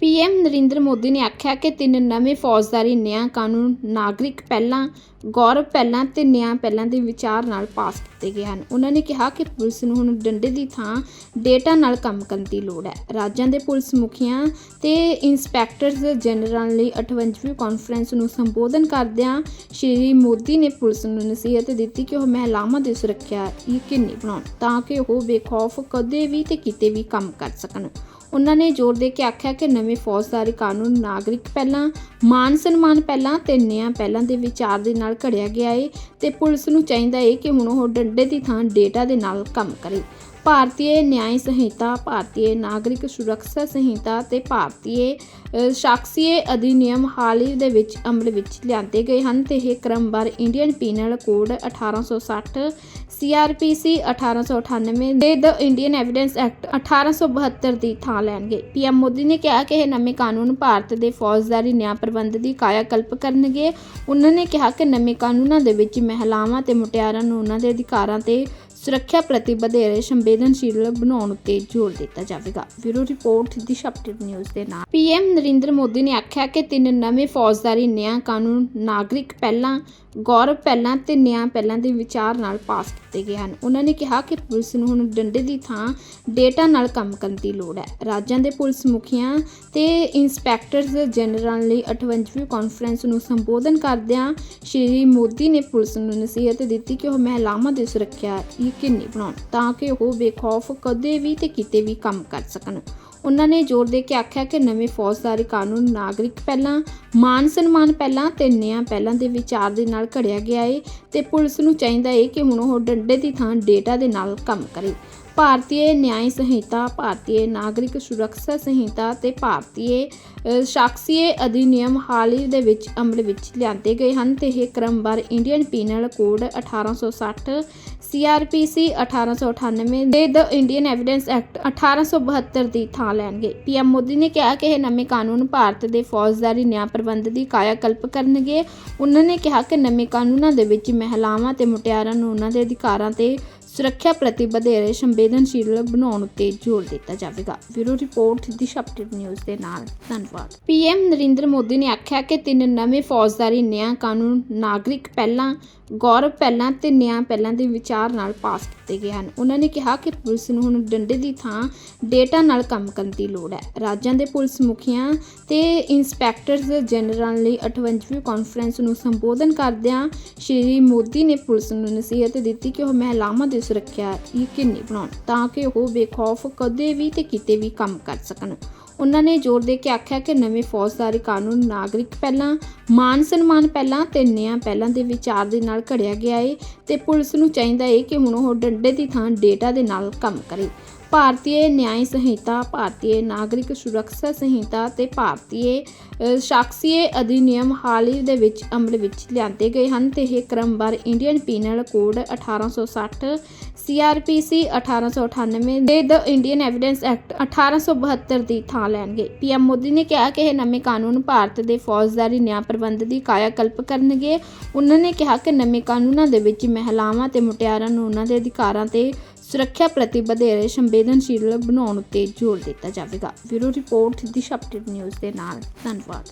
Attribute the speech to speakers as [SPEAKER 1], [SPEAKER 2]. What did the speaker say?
[SPEAKER 1] PM Narendra Modi ਨੇ ਆਖਿਆ ਕਿ ਤਿੰਨ ਨਵੇਂ ਫੌਜਦਾਰੀ, ਨਿਆਂ ਕਾਨੂੰਨ, ਨਾਗਰਿਕ ਪਹਿਲਾਂ ਗੌਰਵ ਪਹਿਲਾਂ ਤੇ ਨਿਆਂ ਪਹਿਲਾਂ ਦੇ ਵਿਚਾਰ ਨਾਲ ਪਾਸ ਕੀਤੇ ਗਏ ਹਨ। ਉਹਨਾਂ ਨੇ ਕਿਹਾ ਕਿ ਪੁਲਿਸ ਨੂੰ ਹੁਣ ਡੰਡੇ ਦੀ ਥਾਂ ਡੇਟਾ ਨਾਲ ਕੰਮ ਕਰਨ ਦੀ ਲੋੜ ਹੈ। ਰਾਜਾਂ ਦੇ ਪੁਲਿਸ ਮੁਖੀਆਂ ਤੇ ਇੰਸਪੈਕਟਰਸ ਜਨਰਲ ਲਈ 58ਵੀਂ ਕਾਨਫਰੰਸ ਨੂੰ ਸੰਬੋਧਨ ਕਰਦਿਆਂ ਸ਼੍ਰੀ ਮੋਦੀ ਨੇ ਪੁਲਿਸ ਨੂੰ ਨਸੀਹਤ ਦਿੱਤੀ ਕਿ ਉਹ ਮਹਿਲਾਵਾਂ ਦੀ ਸੁਰੱਖਿਆ ਯਕੀਨੀ ਬਣਾਉਣ ਤਾਂ ਕਿ ਉਹ ਬੇਖੌਫ ਕਦੇ ਵੀ ਤੇ ਕਿਤੇ ਵੀ ਕੰਮ ਕਰ ਸਕਣ। ਉਹਨਾਂ ਨੇ ਜ਼ੋਰ ਦੇ ਕੇ ਆਖਿਆ ਕਿ ਨਵੇਂ ਫੌਜਦਾਰੀ ਕਾਨੂੰਨ ਨਾਗਰਿਕ ਪਹਿਲਾਂ, ਮਾਨ ਸਨਮਾਨ ਪਹਿਲਾਂ ਤੇ ਨਿਆਂ ਪਹਿਲਾਂ ਦੇ ਵਿਚਾਰ ਦੇ ਨਾਲ ਘੜਿਆ ਗਿਆ ਏ ਤੇ ਪੁਲਿਸ ਨੂੰ ਚਾਹੀਦਾ ਏ ਕਿ ਹੁਣ ਉਹ ਡੰਡੇ ਦੀ ਥਾਂ ਡੇਟਾ ਦੇ ਨਾਲ ਕੰਮ ਕਰੇ। ਭਾਰਤੀ ਨਿਆਂ ਸੰਹਿਤਾ ਭਾਰਤੀ ਨਾਗਰਿਕ ਸੁਰੱਖਿਆ ਸੰਹਿਤਾ ਤੇ ਭਾਰਤੀ ਅ, ਅਧਿਨਿਯਮ ਹਾਲ ਹੀ ਦੇ ਵਿੱਚ ਅਮਲ ਵਿੱਚ ਲਿਆਂਦੇ ਗਏ ਹਨ ਤੇ ਇਹ ਕ੍ਰਮਵਾਰ ਇੰਡੀਅਨ ਪੀਨਲ ਕੋਡ 1860 ਸੀਆਰਪੀਸੀ 1898 ਦੇ ਦ ਇੰਡੀਅਨ ਐਵੀਡੈਂਸ ਐਕਟ 1872 ਦੀ ਥਾਂ ਲੈਣਗੇ। ਪੀਐਮ ਮੋਦੀ ਨੇ ਕਿਹਾ ਕਿ ਇਹ ਨਵੇਂ ਕਾਨੂੰਨ ਭਾਰਤ ਦੇ ਫੌਜਦਾਰੀ ਨਿਆਂ ਪ੍ਰਬੰਧ ਦੀ ਕਾਇਆਕਲਪ ਕਰਨਗੇ। ਉਹਨਾਂ ਨੇ ਕਿਹਾ ਕਿ ਨਵੇਂ ਕਾਨੂੰਨਾਂ ਦੇ ਵਿੱਚ ਮਹਿਲਾਵਾਂ ਤੇ ਮੁਟਿਆਰਾਂ ਨੂੰ ਉਹਨਾਂ ਦੇ ਅਧਿਕਾਰਾਂ ਤੇ ਸੁਰੱਖਿਆ ਪ੍ਰਤੀ ਵਧੇਰੇ ਸੰਵੇਦਨਸ਼ੀਲ ਬਣਾਉਣ ਉੱਤੇ ਜ਼ੋਰ ਦਿੱਤਾ ਜਾਵੇਗਾ। Bureau report, Disha update news ਦੇ ਨਾਲ। ਪੀਐਮ ਨਰਿੰਦਰ ਮੋਦੀ ਨੇ ਆਖਿਆ ਕਿ ਤਿੰਨ ਨਵੇਂ ਫੌਜਦਾਰੀ, ਨਿਆਂ ਕਾਨੂੰਨ, ਨਾਗਰਿਕ ਪਹਿਲਾਂ, ਗੌਰਵ ਪਹਿਲਾਂ ਤੇ ਨਿਆਂ ਪਹਿਲਾਂ ਦੇ ਵਿਚਾਰ ਨਾਲ ਪਾਸ ਕੀਤੇ ਗਏ ਹਨ। ਉਹਨਾਂ ਨੇ ਕਿਹਾ ਕਿ ਪੁਲਿਸ ਨੂੰ ਹੁਣ ਡੰਡੇ ਦੀ ਥਾਂ ਡੇਟਾ ਨਾਲ ਕੰਮ ਕਰਨ ਦੀ ਲੋੜ ਹੈ। ਰਾਜਾਂ ਦੇ ਪੁਲਿਸ ਮੁਖੀਆਂ ਤੇ ਇੰਸਪੈਕਟਰਸ ਜਨਰਲ ਲਈ 58ਵੀਂ ਕਾਨਫਰੰਸ ਨੂੰ ਸੰਬੋਧਨ ਕਰਦਿਆਂ ਸ਼੍ਰੀ ਮੋਦੀ ਨੇ ਪੁਲਿਸ ਨੂੰ ਨਸੀਹਤ ਦਿੱਤੀ ਕਿ ਉਹ ਮਹਿਲਾਵਾਂ ਦੀ ਸੁਰੱਖਿਆ ਯਕੀਨੀ ਬਣਾਉਣ, ਤਾਂ ਕਿ ਉਹ ਬੇਖੌਫ ਕਦੇ ਵੀ ਤੇ ਕਿਤੇ ਵੀ ਕੰਮ ਕਰ ਸਕਣ। ਉਹਨਾਂ ਨੇ ਜ਼ੋਰ ਦੇ ਕੇ ਆਖਿਆ ਕਿ ਨਵੇਂ ਫੌਜਦਾਰੀ ਕਾਨੂੰਨ ਨਾਗਰਿਕ ਪਹਿਲਾਂ ਮਾਨ ਸਨਮਾਨ ਪਹਿਲਾਂ ਤੇ ਨਿਆਂ ਪਹਿਲਾਂ ਦੇ ਵਿਚਾਰ ਦੇ ਨਾਲ ਘੜਿਆ ਗਿਆ ਏ ਤੇ ਪੁਲਿਸ ਨੂੰ ਚਾਹੀਦਾ ਏ ਕਿ ਹੁਣ ਉਹ ਡੰਡੇ ਦੀ ਥਾਂ ਡੇਟਾ ਦੇ ਨਾਲ ਕੰਮ ਕਰੇ। ਭਾਰਤੀ ਨਿਆਂ ਸੰਹਿਤਾ ਭਾਰਤੀ ਨਾਗਰਿਕ ਸੁਰੱਖਿਆ ਸੰਹਿਤਾ ਤੇ ਭਾਰਤੀ ਅ, ਅਧਿਨਿਯਮ ਹਾਲ ਹੀ ਦੇ ਵਿੱਚ ਅਮਲ ਵਿੱਚ ਲਿਆਂਦੇ ਗਏ ਹਨ ਤੇ ਇਹ ਕ੍ਰਮਵਾਰ ਇੰਡੀਅਨ ਪੀਨਲ ਕੋਡ 1860 ਸੀਆਰਪੀਸੀ 1898 ਦੇ ਦ ਇੰਡੀਅਨ ਐਵੀਡੈਂਸ ਐਕਟ 1872 ਦੀ ਥਾਂ ਲੈਣਗੇ। ਪੀਐਮ ਮੋਦੀ ਨੇ ਕਿਹਾ ਕਿ ਇਹ ਨਵੇਂ ਕਾਨੂੰਨ ਭਾਰਤ ਦੇ ਫੌਜਦਾਰੀ ਨਿਆਂ ਪ੍ਰਬੰਧ ਦੀ ਕਾਇਆਕਲਪ ਕਰਨਗੇ। ਉਹਨਾਂ ਨੇ ਕਿਹਾ ਕਿ ਨਵੇਂ ਕਾਨੂੰਨਾਂ ਦੇ ਵਿੱਚ ਮਹਿਲਾਵਾਂ ਤੇ ਮੁਟਿਆਰਾਂ ਨੂੰ ਉਹਨਾਂ ਦੇ ਅਧਿਕਾਰਾਂ ਤੇ ਸੁਰੱਖਿਆ ਪ੍ਰਤੀ ਵਧੇਰੇ ਸੰਵੇਦਨਸ਼ੀਲ ਬਣਾਉਣ ਉੱਤੇ ਜ਼ੋਰ ਦਿੱਤਾ ਜਾਵੇਗਾ। Bureau report Disha update news ਦੇ ਨਾਲ, ਧੰਨਵਾਦ। ਪੀਐਮ ਨਰਿੰਦਰ ਮੋਦੀ ਨੇ ਆਖਿਆ ਕਿ ਤਿੰਨ ਨਵੇਂ ਫੌਜਦਾਰੀ ਨਿਆਂ ਕਾਨੂੰਨ ਨਾਗਰਿਕ ਪਹਿਲਾਂ ਗੌਰਵ ਪਹਿਲਾਂ ਤੇ ਨਿਆਂ ਪਹਿਲਾਂ ਦੇ ਵਿਚਾਰ ਨਾਲ ਪਾਸ ਕੀਤੇ ਗਏ ਹਨ। ਉਹਨਾਂ ਨੇ ਕਿਹਾ ਕਿ ਪੁਲਿਸ ਨੂੰ ਹੁਣ ਡੰਡੇ ਦੀ ਥਾਂ ਡੇਟਾ ਨਾਲ ਕੰਮ ਕਰਨ ਦੀ ਲੋੜ ਹੈ। ਰਾਜਾਂ ਦੇ ਪੁਲਿਸ ਮੁਖੀਆਂ ਤੇ ਇੰਸਪੈਕਟਰਸ ਜਨਰਲ ਲਈ 58ਵੀਂ ਕਾਨਫਰੰਸ ਨੂੰ ਸੰਬੋਧਨ ਕਰਦਿਆਂ ਸ਼੍ਰੀ ਮੋਦੀ ਨੇ ਪੁਲਿਸ ਨੂੰ ਨਸੀਹਤ ਦਿੱਤੀ ਕਿ ਉਹ ਮਹਿਲਾਵਾਂ ਦੇ ਸੁਰੱਖਿਆ ਯਕੀਨੀ ਬਣਾਉਣ, ਤਾਂ ਕਿ ਉਹ ਬੇਖੌਫ ਕਦੇ ਵੀ ਤੇ ਕਿਤੇ ਵੀ ਕੰਮ ਕਰ ਸਕਣ। ਉਹਨਾਂ ਨੇ ਜ਼ੋਰ ਦੇ ਕੇ ਆਖਿਆ ਕਿ ਨਵੇਂ ਫੌਜਦਾਰੀ ਕਾਨੂੰਨ ਨਾਗਰਿਕ ਪਹਿਲਾਂ, ਮਾਨ ਸਨਮਾਨ ਪਹਿਲਾਂ ਤੇ ਨਿਆਂ ਪਹਿਲਾਂ ਦੇ ਵਿਚਾਰ ਦੇ ਨਾਲ ਘੜਿਆ ਗਿਆ ਏ ਤੇ ਪੁਲਿਸ ਨੂੰ ਚਾਹੀਦਾ ਏ ਕਿ ਹੁਣ ਉਹ ਡੰਡੇ ਦੀ ਥਾਂ ਡੇਟਾ ਦੇ ਨਾਲ ਕੰਮ ਕਰੇ। ਭਾਰਤੀ ਨਿਆਂ ਸੰਹਿਤਾ ਭਾਰਤੀ ਨਾਗਰਿਕ ਸੁਰੱਖਿਆ ਸੰਹਿਤਾ ਤੇ ਭਾਰਤੀ ਅ, ਅਧਿਨਿਯਮ ਹਾਲ ਹੀ ਦੇ ਵਿੱਚ ਅਮਲ ਵਿੱਚ ਲਿਆਂਦੇ ਗਏ ਹਨ ਤੇ ਇਹ ਕ੍ਰਮਵਾਰ ਇੰਡੀਅਨ ਪੀਨਲ ਕੋਡ 1860 ਸੀਆਰਪੀਸੀ 1898 ਦੇ ਦ ਇੰਡੀਅਨ ਐਵੀਡੈਂਸ ਐਕਟ 1872 ਦੀ ਥਾਂ ਲੈਣਗੇ। ਪੀਐਮ ਮੋਦੀ ਨੇ ਕਿਹਾ ਕਿ ਇਹ ਨਵੇਂ ਕਾਨੂੰਨ ਭਾਰਤ ਦੇ ਫੌਜਦਾਰੀ ਨਿਆਂ ਪ੍ਰਬੰਧ ਦੀ ਕਾਇਆਕਲਪ ਕਰਨਗੇ। ਉਹਨਾਂ ਨੇ ਕਿਹਾ ਕਿ ਨਵੇਂ ਕਾਨੂੰਨਾਂ ਦੇ ਵਿੱਚ ਮਹਿਲਾਵਾਂ ਤੇ ਮੁਟਿਆਰਾਂ ਨੂੰ ਉਹਨਾਂ ਦੇ ਅਧਿਕਾਰਾਂ ਤੇ ਸੁਰੱਖਿਆ ਪ੍ਰਤੀ ਵਧੇਰੇ ਸੰਵੇਦਨਸ਼ੀਲ ਬਣਾਉਣ ਉੱਤੇ ਜ਼ੋਰ ਦਿੱਤਾ ਜਾਵੇਗਾ। Bureau report Disha update news ਦੇ ਨਾਲ। ਧੰਨਵਾਦ।